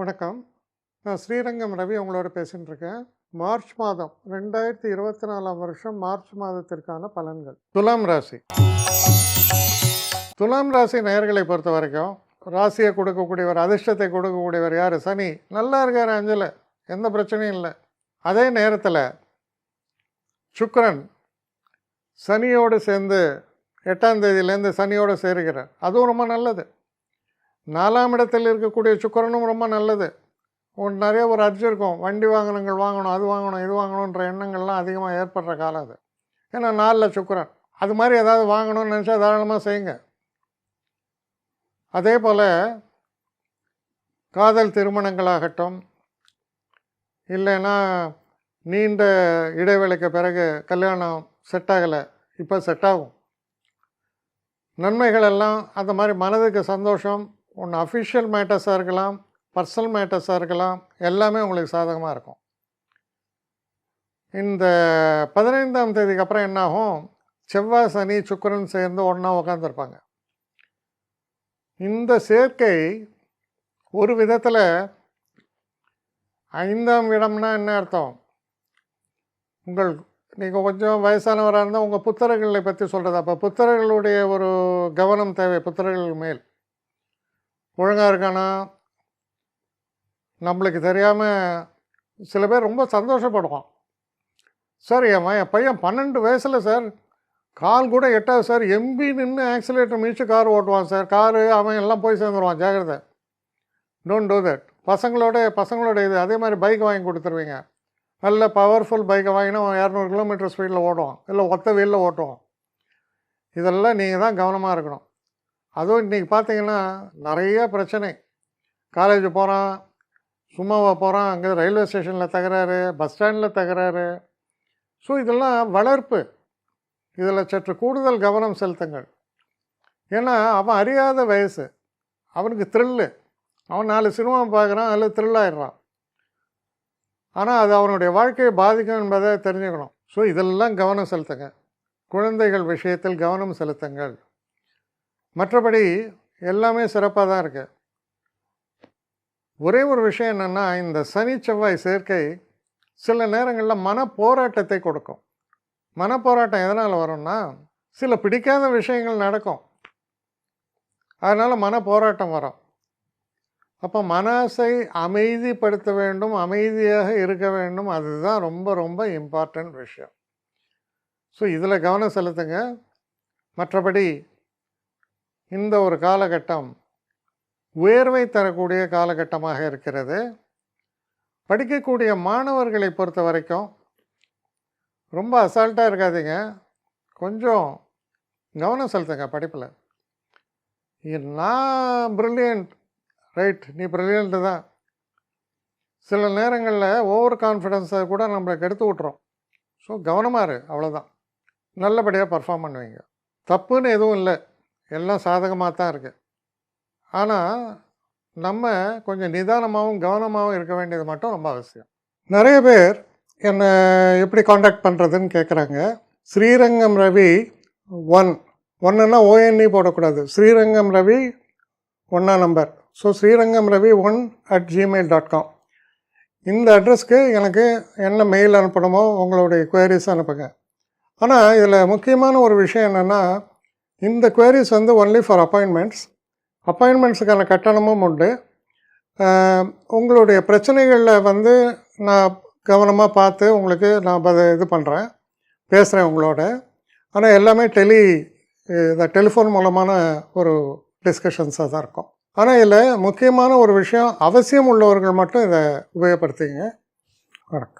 வணக்கம். நான் ஸ்ரீரங்கம் ரவி உங்களோட பேசிகிட்டு இருக்கேன் மார்ச் மாதம் ரெண்டாயிரத்தி இருபத்தி நாலாம் வருஷம் மார்ச் மாதத்திற்கான பலன்கள். துலாம் ராசி. துலாம் ராசி நேர்களை பொறுத்த வரைக்கும் ராசியை கொடுக்கக்கூடியவர் அதிர்ஷ்டத்தை கொடுக்கக்கூடியவர் யார்? சனி. நல்லா இருக்கார் அஞ்சல. எந்த பிரச்சனையும் இல்லை. அதே நேரத்தில் சுக்ரன் சனியோடு சேர்ந்து எட்டாம் தேதியிலேருந்து சனியோடு சேருகிறார். அதுவும் ரொம்ப நல்லது. நாலாம் இடத்தில் இருக்கக்கூடிய சுக்கரனும் ரொம்ப நல்லது. உங்களுக்கு நிறைய ஒரு அர்ஜி இருக்கும். வண்டி வாகனங்கள் வாங்கணும் அது வாங்கணும் இது வாங்கணுன்ற எண்ணங்கள்லாம் அதிகமாக ஏற்படுற காலம் அது. ஏன்னா நாலில் சுக்கரன். அது மாதிரி ஏதாவது வாங்கணும்னு நினச்சா தாராளமாக செய்யுங்க. அதே போல் காதல் திருமணங்களாகட்டும் இல்லைன்னா நீண்ட இடைவேளைக்கு பிறகு கல்யாணம் செட் ஆகலை இப்போ செட் ஆகும். நன்மைகள் எல்லாம் அந்த மாதிரி மனதுக்கு சந்தோஷம் ஒன்று அஃபிஷியல் மேட்டர்ஸாக இருக்கலாம் பர்சனல் மேட்டர்ஸாக இருக்கலாம் எல்லாமே உங்களுக்கு சாதகமாக இருக்கும். இந்த பதினைந்தாம் தேதிக்கு அப்புறம் என்னாகும் செவ்வாய் சனி சுக்கரன் சேர்ந்து ஒன்றா உட்காந்துருப்பாங்க இந்த சேர்க்கை ஒரு விதத்தில் ஐந்தாம் இடம்னா என்ன அர்த்தம்? உங்கள் நீங்கள் கொஞ்சம் வயசானவராக இருந்தால் உங்கள் புத்தகங்களை பற்றி சொல்கிறது அப்போ புத்தகங்களுடைய ஒரு கவனம் தேவை புத்தகங்கள் மேல். ஒழுங்காக இருக்கானா? நம்மளுக்கு தெரியாமல் சில பேர் ரொம்ப சந்தோஷப்படுவான். சார் என் என் பையன் பன்னெண்டு வயசில் சார். கால் கூட எட்டாது சார். எம்பி நின்று ஆக்சிலேட்டர் மிதிச்சு கார் ஓட்டுவான் சார். காரு அவன் எல்லாம் போய் சேர்ந்துருவான். ஜாகிரதை டோன்ட் டூ தட் பசங்களோட பசங்களோட இது. அதே மாதிரி பைக் வாங்கி கொடுத்துருவீங்க. நல்ல பவர்ஃபுல் பைக்கை வாங்கினா இரநூறு கிலோமீட்டர் ஸ்பீடில் ஓடுவோம் இல்லை ஒத்த வெயிலில் ஓட்டுவோம் இதெல்லாம் நீங்கள் தான் கவனமாக இருக்கணும். அதுவும் இன்றைக்கி பார்த்தீங்கன்னா நிறைய பிரச்சனை. காலேஜ் போகிறான் சும்மாவா போகிறான் அங்கே ரயில்வே ஸ்டேஷனில் தகராறு பஸ் ஸ்டாண்டில் தகராறு. ஸோ இதெல்லாம் வளர்ப்பு. இதில் சற்று கூடுதல் கவனம் செலுத்துங்கள். ஏன்னா அவன் அறியாத வயசு. அவனுக்கு த்ரில்லு அவன் நாலு சினிமா பார்க்குறான் அதில் த்ரில் ஆயிடுறான். ஆனால் அது அவனுடைய வாழ்க்கையை பாதிக்கும் என்பதை தெரிஞ்சுக்கணும். ஸோ இதெல்லாம் கவனம் செலுத்துங்க. குழந்தைகள் விஷயத்தில் கவனம் செலுத்துங்கள். மற்றபடி எல்லாமே சிறப்பாக தான் இருக்குது ஒரே ஒரு விஷயம் என்னென்னா இந்த சனி செவ்வாய் சேர்க்கை சில நேரங்களில் மன போராட்டத்தை கொடுக்கும். மன போராட்டம் எதனால் வரும்னா சில பிடிக்காத விஷயங்கள் நடக்கும். அதனால் மன போராட்டம் வரும். அப்போ மனசை அமைதிப்படுத்த வேண்டும் அமைதியாக இருக்க வேண்டும். அதுதான் ரொம்ப ரொம்ப இம்பார்ட்டண்ட் விஷயம். ஸோ இதில் கவனம் செலுத்துங்க. மற்றபடி இந்த ஒரு காலகட்டம் உயர்வை தரக்கூடிய காலகட்டமாக இருக்கிறது. படிக்கக்கூடிய மாணவர்களை பொறுத்த வரைக்கும் ரொம்ப அசால்ட்டாக இருக்காதீங்க. கொஞ்சம் கவனம் செலுத்துங்க படிப்பில். நான் ப்ரில்லியன்ட் ரைட் நீ ப்ரில்லியண்ட்டு தான். சில நேரங்களில் ஓவர் கான்ஃபிடென்ஸை கூட நம்மளுக்கு எடுத்து விட்றோம் ஸோ கவனமாக இரு அவ்வளோதான் நல்லபடியாக பர்ஃபார்ம் பண்ணுவீங்க. தப்புன்னு எதுவும் இல்லை. எல்லாம் சாதகமாக தான் இருக்குது ஆனால் நம்ம கொஞ்சம் நிதானமாகவும் கவனமாகவும் இருக்க வேண்டியது மட்டும் ரொம்ப அவசியம். நிறைய பேர் என்னை எப்படி காண்டாக்ட் பண்ணுறதுன்னு கேட்குறாங்க ஸ்ரீரங்கம் ரவி ஒன் ஒன்றுன்னா ஓஎன்இ போடக்கூடாது. ஸ்ரீரங்கம் ரவி ஒன்றா number so Srirangam Ravi one at Gmail dot com இந்த அட்ரஸ்க்கு எனக்கு என்ன மெயில் அனுப்பணுமோ உங்களுடைய குவரிஸ் அனுப்புங்க. ஆனால் இதில் முக்கியமான ஒரு விஷயம் என்னென்னா இந்த குவரிஸ் வந்து ஒன்லி ஃபார் அப்பாயின்மெண்ட்ஸ் அப்பாயின்மெண்ட்ஸுக்கான கட்டணமும் உண்டு. உங்களுடைய பிரச்சனைகளில் வந்து நான் கவனமாக பார்த்து உங்களுக்கு நான் அதை இது பண்ணுறேன் பேசுகிறேன் உங்களோட. ஆனால் எல்லாமே டெலி இந்த டெலிஃபோன் மூலமான ஒரு டிஸ்கஷன்ஸாக தான் இருக்கும். ஆனால் இதில் முக்கியமான ஒரு விஷயம் அவசியம் உள்ளவர்கள் மட்டும் இதை உபயோகப்படுத்திங்க வணக்கம்.